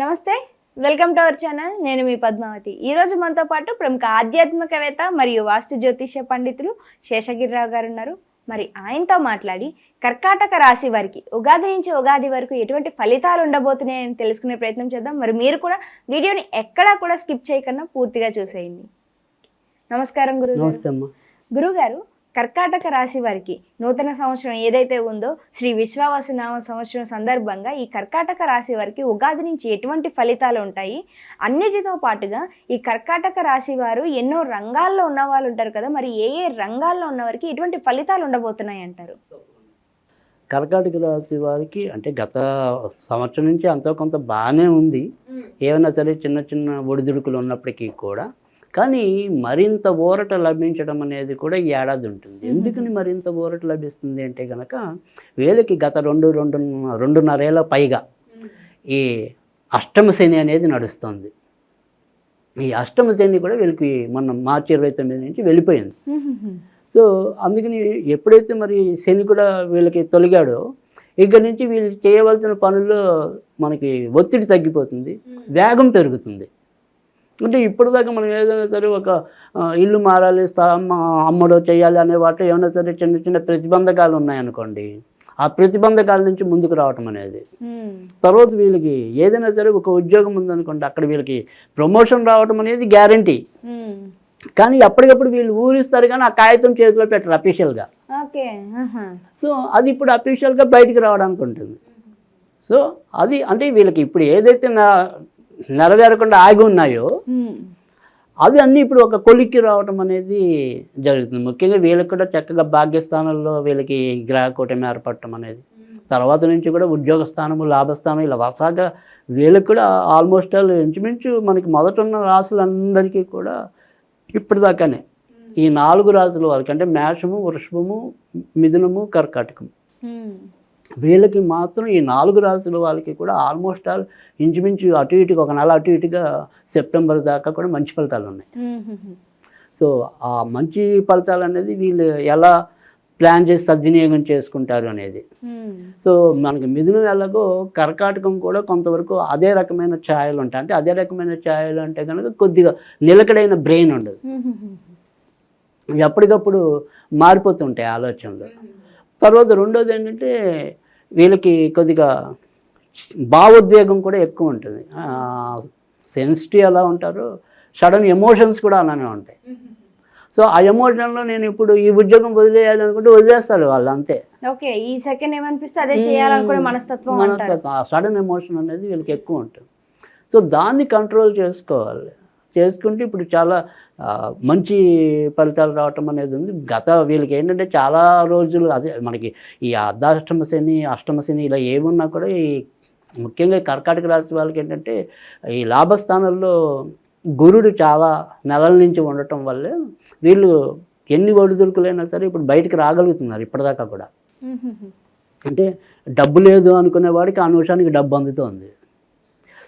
నమస్తే welcome to our channel. నేను మీ పద్మావతి. ఈ రోజు మనతో పాటు ప్రముఖ ఆధ్యాత్మికవేత్త మరియు వాస్తు జ్యోతిష పండితులు శేషగిరిరావు గారు ఉన్నారు. మరి ఆయనతో మాట్లాడి కర్కాటక రాశి వారికి ఉగాది నుంచి ఉగాది వరకు ఎటువంటి ఫలితాలు ఉండబోతున్నాయని తెలుసుకునే ప్రయత్నం చేద్దాం. మరి మీరు కూడా వీడియోని ఎక్కడా కూడా స్కిప్ చేయకుండా పూర్తిగా చూసేయండి. నమస్కారం గురువు గురుగారు కర్కాటక రాశి వారికి నూతన సంవత్సరం ఏదైతే ఉందో శ్రీ విశ్వావసు నామ సంవత్సరం సందర్భంగా ఈ కర్కాటక రాశి వారికి ఉగాది నుంచి ఎటువంటి ఫలితాలు ఉంటాయి? అన్నిటితో పాటుగా ఈ కర్కాటక రాశి వారు ఎన్నో రంగాల్లో ఉన్న వాళ్ళు ఉంటారు కదా మరి ఏ ఏ రంగాల్లో ఉన్న వారికి ఎటువంటి ఫలితాలు ఉండబోతున్నాయి అంటారు? కర్కాటక రాశి వారికి అంటే గత సంవత్సరం నుంచి అంతో కొంత బాగానే ఉంది. ఏమైనా సరే చిన్న చిన్న ఒడిదుడుకులు ఉన్నప్పటికీ కూడా కానీ మరింత ఊరట లభించడం అనేది కూడా ఈ ఏడాది ఉంటుంది. ఎందుకని మరింత ఊరట లభిస్తుంది అంటే కనుక వీళ్ళకి గత రెండు రెండు రెండున్నరేళ్ళ పైగా ఈ అష్టమ శని అనేది నడుస్తుంది. ఈ అష్టమ శని కూడా వీళ్ళకి మొన్న మార్చి ఇరవై తొమ్మిది నుంచి వెళ్ళిపోయింది. సో అందుకని ఎప్పుడైతే మరి శని కూడా వీళ్ళకి తొలిగాడో ఇక్కడి నుంచి వీళ్ళు చేయవలసిన పనుల్లో మనకి ఒత్తిడి తగ్గిపోతుంది. వేగం పెరుగుతుంది. అంటే ఇప్పుడు దాకా మనం ఏదైనా సరే ఒక ఇల్లు మారాలి అమ్మడో చేయాలి అనే వాటిలో ఏమైనా సరే చిన్న చిన్న ప్రతిబంధకాలు ఉన్నాయనుకోండి ఆ ప్రతిబంధకాల నుంచి ముందుకు రావటం అనేది. తర్వాత వీళ్ళకి ఏదైనా సరే ఒక ఉద్యోగం ఉందనుకోండి అక్కడ వీళ్ళకి ప్రమోషన్ రావటం అనేది గ్యారంటీ. కానీ ఎప్పటికప్పుడు వీళ్ళు ఊరిస్తారు కానీ ఆ కాగితం చేతిలో పెట్టరు అఫీషియల్గా. ఓకే సో అది ఇప్పుడు అఫీషియల్గా బయటికి రావడానికి ఉంటుంది. సో అది అంటే వీళ్ళకి ఇప్పుడు ఏదైతే నా నెరవేరకుండా ఆగి ఉన్నాయో అవి అన్నీ ఇప్పుడు ఒక కొలిక్కి రావటం అనేది జరుగుతుంది. ముఖ్యంగా వీళ్ళకి కూడా చక్కగా భాగ్యస్థానంలో వీళ్ళకి గ్రహ కూటమి ఏర్పడటం అనేది. తర్వాత నుంచి కూడా ఉద్యోగ స్థానము లాభస్థానం ఇలా వరుసగా వీళ్ళకి కూడా ఆల్మోస్ట్ ఆల్ ఇంచుమించు మనకి మొదట ఉన్న రాసులందరికీ కూడా ఇప్పటిదాకానే ఈ నాలుగు రాసుల వారికి అంటే మేషము వృషభము మిథునము కర్కాటకము. వీళ్ళకి మాత్రం ఈ నాలుగు రాసుల వాళ్ళకి కూడా ఆల్మోస్ట్ ఆల్ ఇంచుమించు అటు ఇటుగా ఒక నెల అటు ఇటుగా సెప్టెంబర్ దాకా కూడా మంచి ఫలితాలు ఉన్నాయి. సో ఆ మంచి ఫలితాలు అనేది వీళ్ళు ఎలా ప్లాన్ చేసి సద్వినియోగం చేసుకుంటారు అనేది. సో మనకి మిథున నెలకు కర్కాటకం కూడా కొంతవరకు అదే రకమైన ఛాయలు ఉంటాయి. అంటే అదే రకమైన ఛాయలు అంటే కనుక కొద్దిగా నిలకడైన బ్రెయిన్ ఉండదు. ఎప్పటికప్పుడు మారిపోతుంటాయి ఆలోచనలు. తర్వాత రెండోది ఏంటంటే వీళ్ళకి కొద్దిగా భావోద్వేగం కూడా ఎక్కువ ఉంటుంది. సెన్సిటివ్ ఎలా ఉంటారో సడన్ ఎమోషన్స్ కూడా అలానే ఉంటాయి. సో ఆ ఎమోషన్లో నేను ఇప్పుడు ఈ ఉద్యోగం వదిలేయాలి అనుకుంటే వదిలేస్తారు వాళ్ళు అంతే. ఓకే ఈ సెకండ్ ఏమనిపిస్తే అదే చేయాలనుకునే మనస్తత్వం మనస్తత్వం సడన్ ఎమోషన్ అనేది వీళ్ళకి ఎక్కువ ఉంటుంది. సో దాన్ని కంట్రోల్ చేసుకోవాలి. చేసుకుంటే ఇప్పుడు చాలా మంచి ఫలితాలు రావటం అనేది ఉంది. గత వీళ్ళకి ఏంటంటే చాలా రోజులు అదే మనకి ఈ అర్ధాష్టమ శని అష్టమ శని ఇలా ఏమున్నా కూడా ఈ ముఖ్యంగా కర్కాటక రాశి వాళ్ళకి ఏంటంటే ఈ లాభస్థానంలో గురుడు చాలా నెలల నుంచి ఉండటం వల్లే వీళ్ళు ఎన్ని ఒడిదుడుకులైనా సరే ఇప్పుడు బయటికి రాగలుగుతున్నారు ఇప్పటిదాకా కూడా. అంటే డబ్బు లేదు అనుకునే వాడికి ఆ నిమిషానికి డబ్బు అందుతోంది.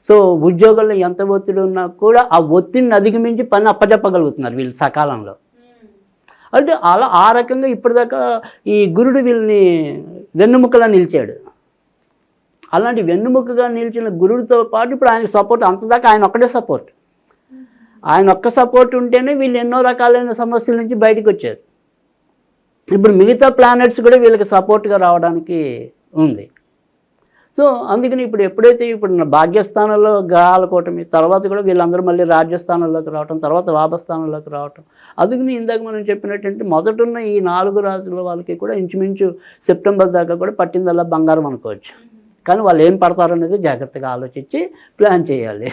సో ఉద్యోగంలో ఎంత ఒత్తిడి ఉన్నా కూడా ఆ ఒత్తిడిని అధిగమించి పని అప్పచెప్పగలుగుతున్నారు వీళ్ళు సకాలంలో. అంటే అలా ఆ రకంగా ఇప్పటిదాకా ఈ గురుడు వీళ్ళని వెన్నుముకలా నిలిచాడు. అలాంటి వెన్నుముకగా నిలిచిన గురుడితో పాటు ఇప్పుడు ఆయన సపోర్ట్ అంతదాకా ఆయన ఒక్కడే సపోర్ట్. ఆయన ఒక్క సపోర్ట్ ఉంటేనే వీళ్ళు ఎన్నో రకాలైన సమస్యల నుంచి బయటకు వచ్చారు. ఇప్పుడు మిగతా ప్లానెట్స్ కూడా వీళ్ళకి సపోర్ట్గా రావడానికి ఉంది. సో అందుకని ఇప్పుడు ఎప్పుడైతే ఇప్పుడు భాగ్యస్థానంలో గ్రహాల కూటమి తర్వాత కూడా వీళ్ళందరూ మళ్ళీ రాజ్యస్థానంలోకి రావటం తర్వాత లాభస్థానంలోకి రావటం. అందుకని ఇందాక మనం చెప్పినట్టంటే మొదటున్న ఈ నాలుగు రాజుల వాళ్ళకి కూడా ఇంచుమించు సెప్టెంబర్ దాకా కూడా పట్టిందల్లా బంగారం అనుకోవచ్చు. కానీ వాళ్ళు ఏం పడతారనేది జాగ్రత్తగా ఆలోచించి ప్లాన్ చేయాలి.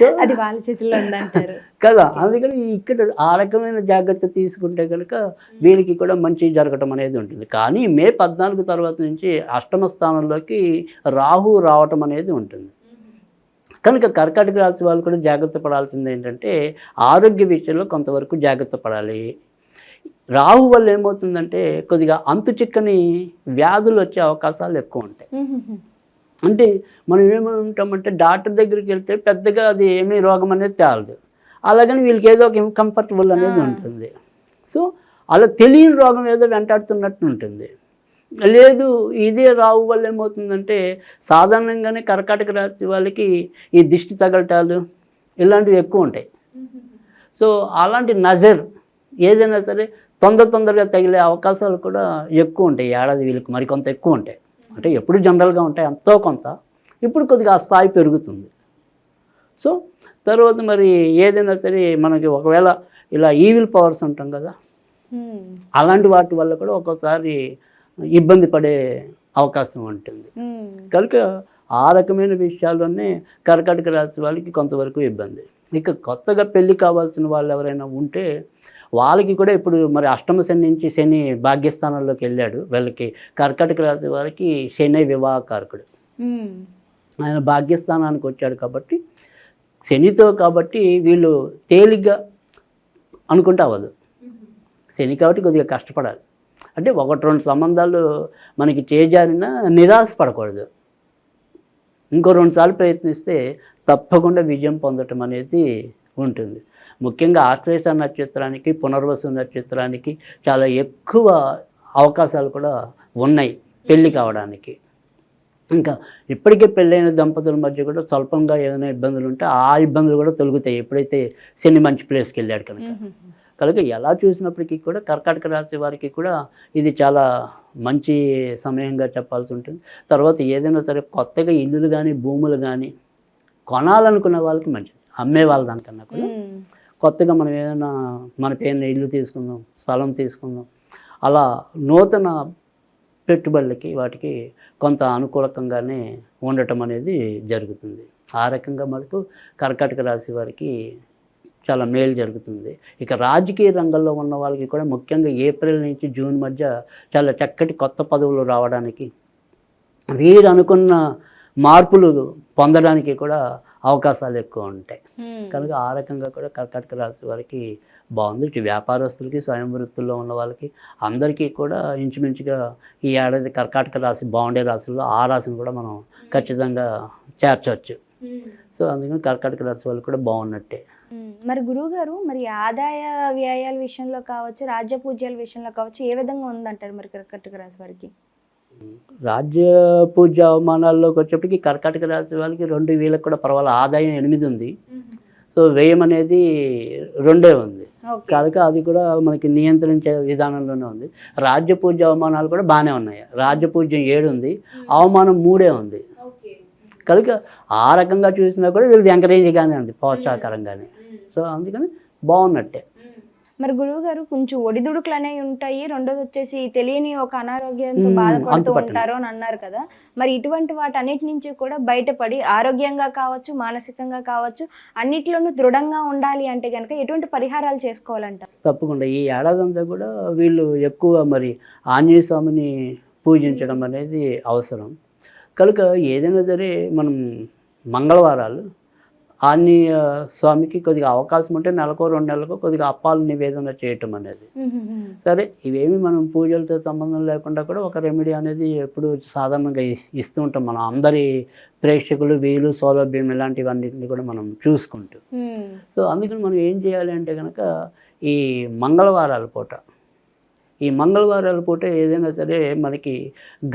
అది వాళ్ళ చేతిలో ఉందంటారు. కదా. అందుకని ఇక్కడ ఆ రకమైన జాగ్రత్త తీసుకుంటే కనుక వీళ్ళకి కూడా మంచి జరగటం అనేది ఉంటుంది. కానీ మే పద్నాలుగు తర్వాత నుంచి అష్టమ స్థానంలోకి రాహు రావటం అనేది ఉంటుంది. కనుక కర్కాటక రాశి వాళ్ళు కూడా జాగ్రత్త పడాల్సింది ఏంటంటే ఆరోగ్య విషయంలో కొంతవరకు జాగ్రత్త పడాలి. రాహు వల్ల ఏమవుతుందంటే కొద్దిగా అంతు చిక్కని వ్యాధులు వచ్చే అవకాశాలు ఎక్కువ ఉంటాయి. అంటే మనం ఏమంటామంటే డాక్టర్ దగ్గరికి వెళ్తే పెద్దగా అది ఏమీ రోగం అనేది తేలదు. అలాగని వీళ్ళకి ఏదో ఒక కంఫర్టబుల్ అనేది ఉంటుంది. సో అలా తెలియని రోగం ఏదో వెంటాడుతున్నట్టు ఉంటుంది. లేదు ఇదే రావు వల్ల ఏమవుతుందంటే సాధారణంగానే కర్కాటక రాశి వాళ్ళకి ఈ దిష్టి తగలటాలు ఇలాంటివి ఎక్కువ ఉంటాయి. సో అలాంటి నజర్ ఏదైనా సరే తొందర తొందరగా తగిలే అవకాశాలు కూడా ఎక్కువ ఉంటాయి. ఏడాది వీళ్ళకి మరికొంత ఎక్కువ ఉంటాయి. అంటే ఎప్పుడు జనరల్గా ఉంటాయి ఎంతో కొంత ఇప్పుడు కొద్దిగా ఆ స్థాయి పెరుగుతుంది. సో తర్వాత మరి ఏదైనా సరే మనకి ఒకవేళ ఇలా ఈవిల్ పవర్స్ ఉంటాం కదా అలాంటి వాటి వల్ల కూడా ఒక్కోసారి ఇబ్బంది పడే అవకాశం ఉంటుంది. కనుక ఆ రకమైన విషయాల్లోనే కర్కాటక రాశి వాళ్ళకి కొంతవరకు ఇబ్బంది. ఇక కొత్తగా పెళ్ళి కావాల్సిన వాళ్ళు ఎవరైనా ఉంటే వాళ్ళకి కూడా ఇప్పుడు మరి అష్టమ శని నుంచి శని భాగ్యస్థానంలోకి వెళ్ళాడు. వీళ్ళకి కర్కాటక రాశి వారికి శని వివాహకారకుడు. ఆయన భాగ్యస్థానానికి వచ్చాడు కాబట్టి శనితో కాబట్టి వీళ్ళు తేలిగ్గా అనుకుంటే అవ్వదు శని కాబట్టి కొద్దిగా కష్టపడాలి. అంటే ఒకటి రెండు సంబంధాలు మనకి చేజారినా నిరాశ పడకూడదు. ఇంకో రెండు సార్లు ప్రయత్నిస్తే తప్పకుండా విజయం పొందటం అనేది ఉంటుంది. ముఖ్యంగా ఆశ్లేష నక్షత్రానికి పునర్వసు నక్షత్రానికి చాలా ఎక్కువ అవకాశాలు కూడా ఉన్నాయి పెళ్ళి కావడానికి. ఇంకా ఇప్పటికే పెళ్ళైన దంపతుల మధ్య కూడా స్వల్పంగా ఏమైనా ఇబ్బందులు ఉంటే ఆ ఇబ్బందులు కూడా తొలుగుతాయి. ఎప్పుడైతే శని మంచి ప్లేస్కి వెళ్ళాడు కనుక. కనుక ఎలా చూసినప్పటికీ కూడా కర్కాటక రాశి వారికి కూడా ఇది చాలా మంచి సమయంగా చెప్పాల్సి ఉంటుంది. తర్వాత ఏదైనా సరే కొత్తగా ఇల్లులు కానీ భూములు కానీ కొనాలనుకున్న వాళ్ళకి మంచిది. అమ్మే వాళ్ళ దానికన్నా కూడా. కొత్తగా మనం ఏదైనా మన పేరున ఇల్లు తీసుకుందాం స్థలం తీసుకుందాం అలా నూతన పెట్టుబడులకి వాటికి కొంత అనుకూలకంగానే ఉండటం అనేది జరుగుతుంది. ఆ రకంగా మనకు కర్కాటక రాశి వారికి చాలా మేలు జరుగుతుంది. ఇక రాజకీయ రంగంలో ఉన్న వాళ్ళకి కూడా ముఖ్యంగా ఏప్రిల్ నుంచి జూన్ మధ్య చాలా చక్కటి కొత్త పదవులు రావడానికి వీరు అనుకున్న మార్పులు పొందడానికి కూడా అవకాశాలు ఎక్కువ ఉంటాయి. కనుక ఆ రకంగా కూడా కర్కాటక రాశి వారికి బాగుంది. ఇటు వ్యాపారస్తులకి స్వయం వృత్తుల్లో ఉన్న వాళ్ళకి అందరికీ కూడా ఇంచుమించుగా ఈ ఏడాది కర్కాటక రాశి బాగుండే రాశుల్లో ఆ రాశిని కూడా మనం ఖచ్చితంగా చేర్చవచ్చు. సో అందుకని కర్కాటక రాశి వాళ్ళు కూడా బాగున్నట్టే. మరి గురువు గారు మరి ఆదాయ వ్యయాల విషయంలో కావచ్చు రాజ్య పూజ్యాల విషయంలో కావచ్చు ఏ విధంగా ఉందంటారు మరి కర్కటక రాశి వారికి? రాజ్య పూజ అవమానాల్లోకి వచ్చేప్పటికి కర్కాటక రాశి వాళ్ళకి రెండు వీళ్ళకి కూడా పర్వాలేదు ఆదాయం ఎనిమిది ఉంది. సో వ్యయం అనేది రెండే ఉంది. కనుక అది కూడా మనకి నియంత్రించే విధానంలోనే ఉంది. రాజ్య పూజ అవమానాలు కూడా బాగానే ఉన్నాయి. రాజ్య పూజ్యం ఏడు ఉంది. అవమానం మూడే ఉంది. కనుక ఆ రకంగా చూసినా కూడా వీళ్ళది ఎంకరేజ్గానే ఉంది ప్రోత్సాహకరంగానే సో అందుకని బాగున్నట్టే. మరి గురువు గారు కొంచెం ఒడిదుడుకులు అనేవి ఉంటాయి. రెండోది వచ్చేసి తెలియని ఒక అనారోగ్యంతో బాధపడుతూ. ఉంటారు అని అన్నారు కదా. మరి ఇటువంటి వాటన్నిటి నుంచి కూడా బయటపడి ఆరోగ్యంగా కావచ్చు మానసికంగా కావచ్చు అన్నిట్లోనూ దృఢంగా ఉండాలి అంటే కనుక ఎటువంటి పరిహారాలు చేసుకోవాలంటారు? తప్పకుండా. ఈ ఏడాది అంతా కూడా వీళ్ళు ఎక్కువ మరి ఆంజనేయ స్వామిని పూజించడం అనేది అవసరం. కనుక ఏదైనా సరే మనం మంగళవారాలు ఆంజనేయ స్వామికి కొద్దిగా అవకాశం ఉంటే నెలకో రెండు నెలలకు కొద్దిగా అప్పాలు నివేదన చేయటం అనేది. సరే ఇవేమి మనం పూజలతో సంబంధం లేకుండా కూడా ఒక రెమెడీ అనేది ఎప్పుడు సాధారణంగా ఇస్తూ ఉంటాం మనం. అందరి ప్రేక్షకులు వీలు సౌలభ్యం ఇలాంటివన్నింటినీ కూడా మనం చూసుకుంటూ. సో అందుకని మనం ఏం చేయాలి అంటే కనుక ఈ మంగళవారాల పూట ఈ మంగళవారాల పూట ఏదైనా సరే మనకి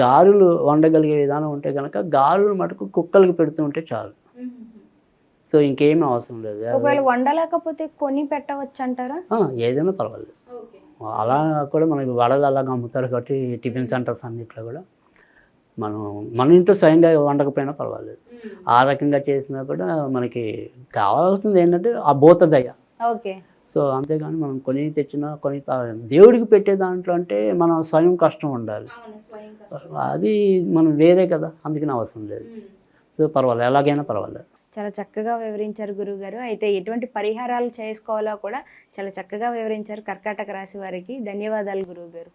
గారెలు వండగలిగే విధానం ఉంటే కనుక గారెలు మటుకు కుక్కలకి పెడుతూ ఉంటే చాలు. సో ఇంకేమీ అవసరం లేదు. ఒకవేళ వండలేకపోతే కొని పెట్టవచ్చు అంటారా ఏదైనా పర్వాలేదు. అలా కూడా మనకి వడలు అలాగ అమ్ముతారు కాబట్టి టిఫిన్ సెంటర్స్ అన్నిట్లో కూడా మనం మన ఇంట్లో స్వయంగా వండకపోయినా పర్వాలేదు. ఆ రకంగా చేసినా కూడా మనకి కావాల్సింది ఏంటంటే ఆ భూత దయ. ఓకే. సో అంతేగాని మనం కొని తెచ్చినా కొని దేవుడికి పెట్టే దాంట్లో అంటే మనం స్వయం కష్టం ఉండాలి. అది మనం వేరే కదా అందుకని అవసరం లేదు. సో పర్వాలేదు ఎలాగైనా పర్వాలేదు. చాలా చక్కగా వివరించారు గురువుగారు. అయితే ఎటువంటి పరిహారాలు చేసుకోవాలో కూడా చాలా చక్కగా వివరించారు కర్కాటక రాశి వారికి. ధన్యవాదాలు గురువు గారు